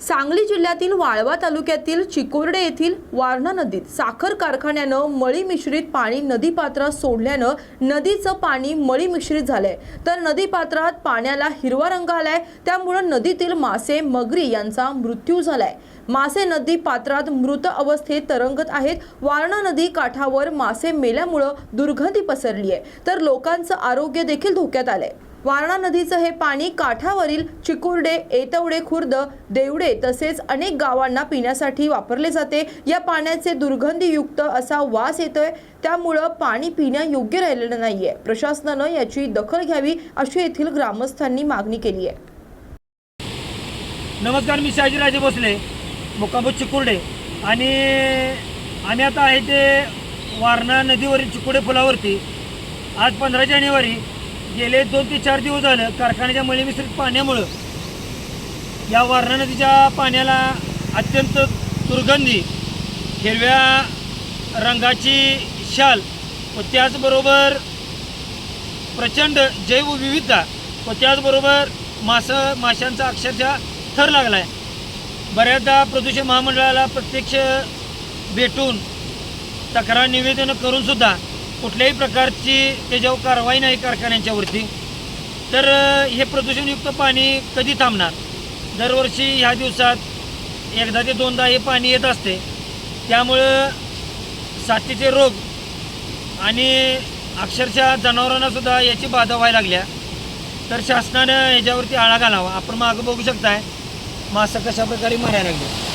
सांगली जिल्ह्यातील वाळवा तालुक्यातील चिकोर्डे येथील वारणा नदीत साखर कारखान्यानं मळी मिश्रित पाणी नदीपात्रात सोडल्यानं नदीचं पाणी मळी मिश्रित झालंय. तर नदीपात्रात पाण्याला हिरवा रंग आलाय. त्यामुळं नदीतील मासे मगरी यांचा मृत्यू झालाय. मासे नदी पात्रात मृत अवस्थेत तरंगत आहेत. वारणा नदी काठावर मासे मेल्यामुळं दुर्गंधी पसरली आहे तर लोकांचं आरोग्य देखील धोक्यात आलंय. वारणा नदीचं हे पाणी काठावरील चिकुर्डे एतवडे खुर्द देवडे तसेच अनेक गावांना पिण्यासाठी वापरले जाते. या पाण्याचे दुर्गंधीयुक्त असा वास येतोय. त्यामुळं पाणी पिण्यायोग्य राहिलेलं नाहीये. प्रशासनानं याची दखल घ्यावी अशी येथील ग्रामस्थांनी मागणी केली आहे. नमस्कार मी शहाजीराजे भोसले मुक्कामपूर चिकुर्डे. आणि आम्ही आता आहे ते वारणा नदीवरील चिकुडे पुलावरती आज पंधरा जानेवारी गेले दोन ते चार दिवस झालं कारखान्याच्या मलमिश्रित पाण्यामुळं. या वारणा नदीच्या पाण्याला अत्यंत दुर्गंधी हिरव्या रंगाची शाल व त्याचबरोबर प्रचंड जैवविविधता व त्याचबरोबर मासं माशांचा अक्षरशः थर लागला आहे बऱ्याचदा प्रदूषण महामंडळाला प्रत्यक्ष भेटून तक्रार निवेदनं करूनसुद्धा कुठल्याही प्रकारची त्याच्यावर कारवाई नाही कारखान्यांच्यावरती. तर हे प्रदूषणयुक्त पाणी कधी थांबणार? दरवर्षी ह्या दिवसात एकदा ते दोनदा हे पाणी येत असते. त्यामुळं साथीचे रोग आणि अक्षरशः जनावरांनासुद्धा याची बाधा व्हायला लागल्या. तर शासनानं याच्यावरती आळा घालावा. आपण मागं बघू शकताय मासं कशाप्रकारे मारायला लागले.